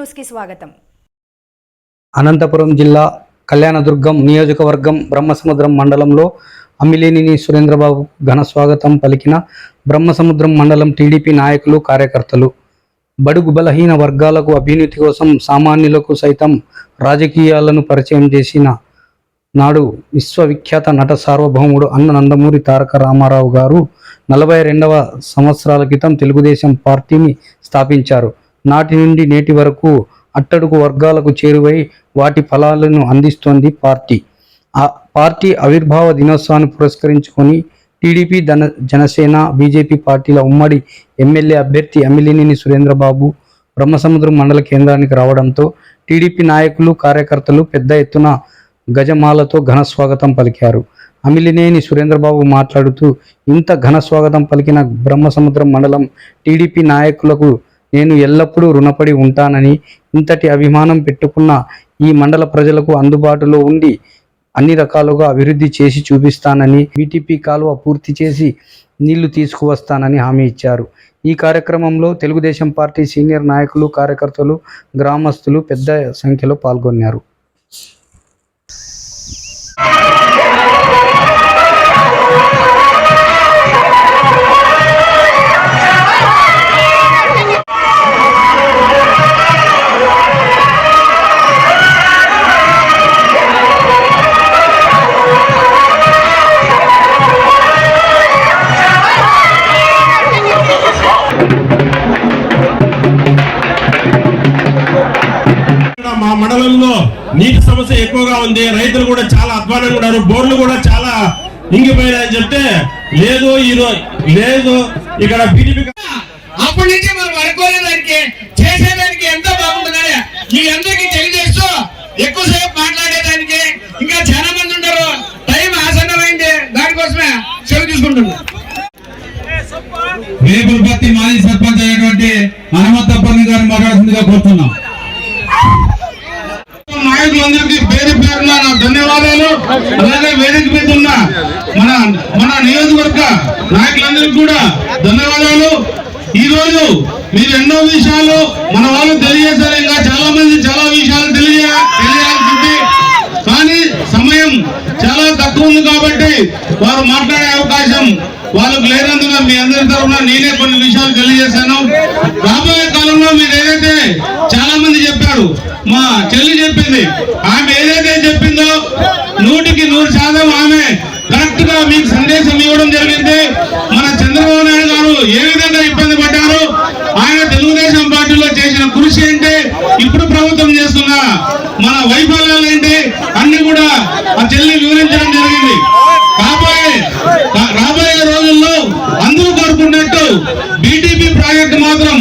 న్యూస్కి స్వాగతం. అనంతపురం జిల్లా కళ్యాణదుర్గం నియోజకవర్గం బ్రహ్మసముద్రం మండలంలో అమిలేనిని సురేంద్రబాబు ఘన స్వాగతం పలికిన బ్రహ్మసముద్రం మండలం టీడీపీ నాయకులు కార్యకర్తలు. బడుగు బలహీన వర్గాలకు అభ్యున్నతి కోసం సామాన్యులకు సైతం రాజకీయాలను పరిచయం చేసిన నాడు విశ్వవిఖ్యాత నట సార్వభౌముడు అన్న నందమూరి తారక రామారావు గారు నలభై రెండవ సంవత్సరాల క్రితం తెలుగుదేశం పార్టీని స్థాపించారు. నాటి నుండి నేటి వరకు అట్టడుగు వర్గాలకు చేరువై వాటి ఫలాలను అందిస్తోంది పార్టీ. ఆ పార్టీ ఆవిర్భావ దినోత్సవాన్ని పురస్కరించుకొని టీడీపీ ధన జనసేన బీజేపీ పార్టీల ఉమ్మడి ఎమ్మెల్యే అభ్యర్థి అమిలినేని సురేంద్రబాబు బ్రహ్మసముద్రం మండల కేంద్రానికి రావడంతో టీడీపీ నాయకులు కార్యకర్తలు పెద్ద ఎత్తున గజమాలతో ఘన స్వాగతం పలికారు. అమిలినేని సురేంద్రబాబు మాట్లాడుతూ ఇంత ఘన స్వాగతం పలికిన బ్రహ్మసముద్రం మండలం టీడీపీ నాయకులకు నేను ఎల్లప్పుడూ రుణపడి ఉంటానని ఇంతటి అభిమానం పెట్టుకున్న ఈ మండల ప్రజలకు అందుబాటులో ఉండి అన్ని రకాలుగా అభివృద్ధి చేసి చూపిస్తానని బీటీపీ కాలువ పూర్తి చేసి నీళ్ళు తీసుకువస్తానని హామీ ఇచ్చారు. ఈ కార్యక్రమంలో తెలుగుదేశం పార్టీ సీనియర్ నాయకులు కార్యకర్తలు గ్రామస్తులు పెద్ద సంఖ్యలో పాల్గొన్నారు. మండలంలో నీటి సమస్య ఎక్కువగా ఉంది. రైతులు కూడా చాలా అధ్వానంగా ఉన్నారు. బోర్లు కూడా చాలా ఇంగిపోయినాయని చెప్తే లేదు ఈ లేదు ఇక్కడ బీజేపీ అప్పటి నుంచి మనం అనుకోలేదానికి చేసేదానికి ఎంతో బాగుంటుందని మీ అందరికీ తెలియజేస్తూ ఎక్కువసేపు మాట్లాడేదానికి ఇంకా చాలా మంది ఉంటారు. టైం ఆసన్నమైంది. దానికోసమే సెలవు తీసుకుంటున్నాం. వేపులపత్తి మాజీ సర్పంచ్ అయినటువంటి హనుమంతప్పని గారిని మాట్లాడుతుందిగా కోరుతున్నాం. నాయకులందరికీ పేరు పేరున నా ధన్యవాదాలు. అలాగే వేదిక మీద ఉన్న మన మన నియోజకవర్గ నాయకులందరికీ కూడా ధన్యవాదాలు. ఈ రోజు మీరు ఎన్నో విషయాలు మన వాళ్ళు తెలియజేశారు. ఇంకా చాలా మంది చాలా విషయాలు తెలియ తెలియాల్సింది సమయం చాలా తక్కువ ఉంది కాబట్టి వారు మాట్లాడే అవకాశం వాళ్ళకు లేనందున మీ అందరి తరఫున నేనే కొన్ని విషయాలు తెలియజేశాను. రాబోయే కాలంలో మీరు ఏదైతే చాలా మంది చెప్పారు మా చెల్లి చెప్పింది ఆమె ఏదైతే చెప్పిందో నూటికి నూరు శాతం ఆమె కరెక్ట్గా మీకు సందేశం ఇవ్వడం జరిగింది. మన చంద్రబాబు నాయుడు గారు ఏ విధంగా ఇబ్బంది పడ్డారు ఆయన తెలుగుదేశం పార్టీలో చేసిన కృషి ఏంటి ఇప్పుడు ప్రభుత్వం చేస్తున్న మన వైఫల్యాలు ఏంటి కూడా ఆ చెల్లి వివరించడం జరిగింది. కాబోయే రాబోయే రోజుల్లో అందరూ కోరుకున్నట్టు బీటీపీ ప్రాజెక్టు మాత్రం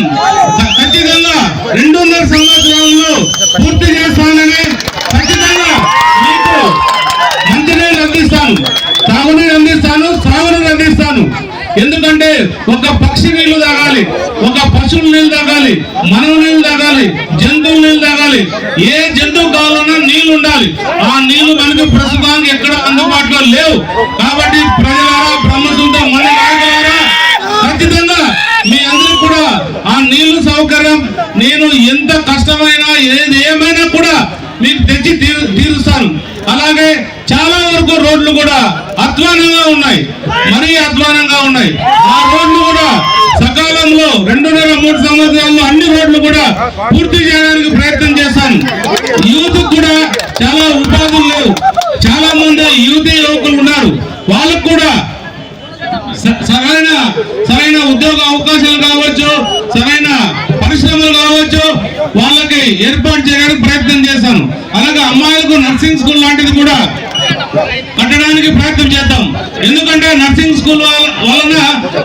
ఖచ్చితంగా రెండున్నర సంవత్సరాల్లో పూర్తి చేస్తానని ఖచ్చితంగా మీకు మంచినీళ్ళు అందిస్తాను తాగునీరు అందిస్తాను సాగునీరు అందిస్తాను. ఎందుకంటే ఒక పక్షి నీళ్ళు తాగాలి ఒక పశువుల నీళ్ళు తాగాలి మనవ నీళ్ళు తాగాలి జంతువుల నీళ్ళు తాగాలి. ఏ జంతువు కావాలన్నా నీళ్ళు ఉండాలి ఆ నీళ్ళు మనకి ప్రస్తుతానికి ఎక్కడ అందుబాటులో లేవు. కాబట్టి ప్రజలారా బ్రహ్మసుందర మన నాయకులారా ఖచ్చితంగా మీ అందరూ కూడా ఆ నీళ్ళు సౌకర్యం. నేను ఎంత కష్టమైనా ఏది ఏమైనా కూడా మీకు తెచ్చి తీరుస్తాను. అలాగే చాలా వరకు రోడ్లు కూడా అధ్వానంగా ఉన్నాయి. మరీ అధ్వానంగా ఉన్నాయి. ఆ రోడ్లు కూడా రెండు రెండున్నర మూడు సంవత్సరాల్లో అన్ని రోడ్లు కూడా పూర్తి చేయడానికి ప్రయత్నం చేశాం. యూత్ కూడా చాలా ఉపాధులు లేవు. చాలా మంది యువతి యువకులు ఉన్నారు. వాళ్ళకు కూడా సరైన సరైన ఉద్యోగ అవకాశాలు కావచ్చు సరైన పరిశ్రమలు కావచ్చు వాళ్ళకి ఏర్పాటు చేయడానికి ప్రయత్నం చేశాను అలాగే అమ్మాయిలకు నర్సింగ్ స్కూల్ లాంటిది కూడా కట్టడానికి ప్రయత్నం చేద్దాం. ఎందుకంటే నర్సింగ్ స్కూల్ వలన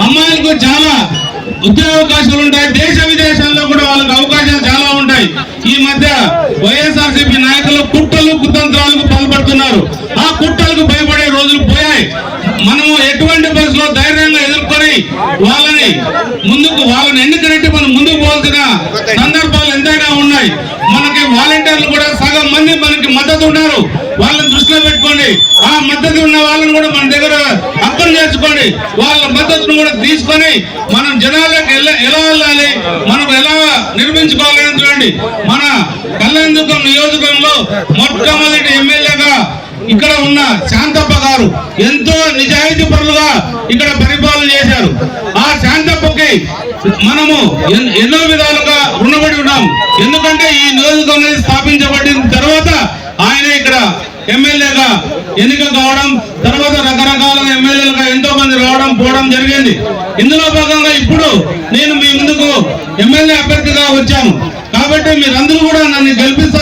అమ్మాయిలకు చాలా ఉద్యోగ అవకాశాలు ఉంటాయి. దేశ విదేశాల్లో కూడా వాళ్ళకి అవకాశాలు చాలా ఉంటాయి. ఈ మధ్య వైఎస్ఆర్సీపీ నాయకులు కుట్రలు కుతంత్రాలకు పాల్పడుతున్నారు. ఆ కుట్రలకు భయపడే రోజులు పోయాయి. మనము ఎటువంటి బస్సులో ధైర్యంగా ఎదుర్కొని వాళ్ళని ముందుకు వాళ్ళని ఎన్నికనట్టు మనం ముందుకు పోవాల్సిన సందర్భాలు ఎంతైనా ఉన్నాయి. మనకి వాలంటీర్లు కూడా సగం మంది మనకి మద్దతు ఉన్నారు. వాళ్ళని దృష్టిలో పెట్టుకోండి. ఆ మద్దతు ఉన్న వాళ్ళని కూడా మన దగ్గర అర్థం వాళ్ళ మద్దతును కూడా తీసుకొని మనం జనాలకు ఎలా వెళ్ళాలి మనం ఎలా నిర్మించుకోవాలని చూడండి. మన మొట్టమొదటి ఎమ్మెల్యేగా ఇక్కడ ఉన్న శాంతప్ప గారు ఎంతో నిజాయితీ పరులుగా ఇక్కడ పరిపాలన చేశారు. ఆ శాంతప్పకి మనము ఎన్- ఎన్నో విధాలుగా రుణపడి ఉన్నాం ఎందుకంటే ఈ నియోజకవర్గం స్థాపించబడిన తర్వాత ఆయన ఇక్కడ ఎమ్మెల్యేగా ఎన్నిక కావడం తర్వాత రకరకాల ఎమ్మెల్యేలుగా ఎంతో మంది రావడం పోవడం జరిగింది. ఇందులో భాగంగా ఇప్పుడు నేను మీ ముందుకు ఎమ్మెల్యే అభ్యర్థిగా వచ్చాను. కాబట్టి మీరందరూ కూడా నన్ను గెలిపిస్తారని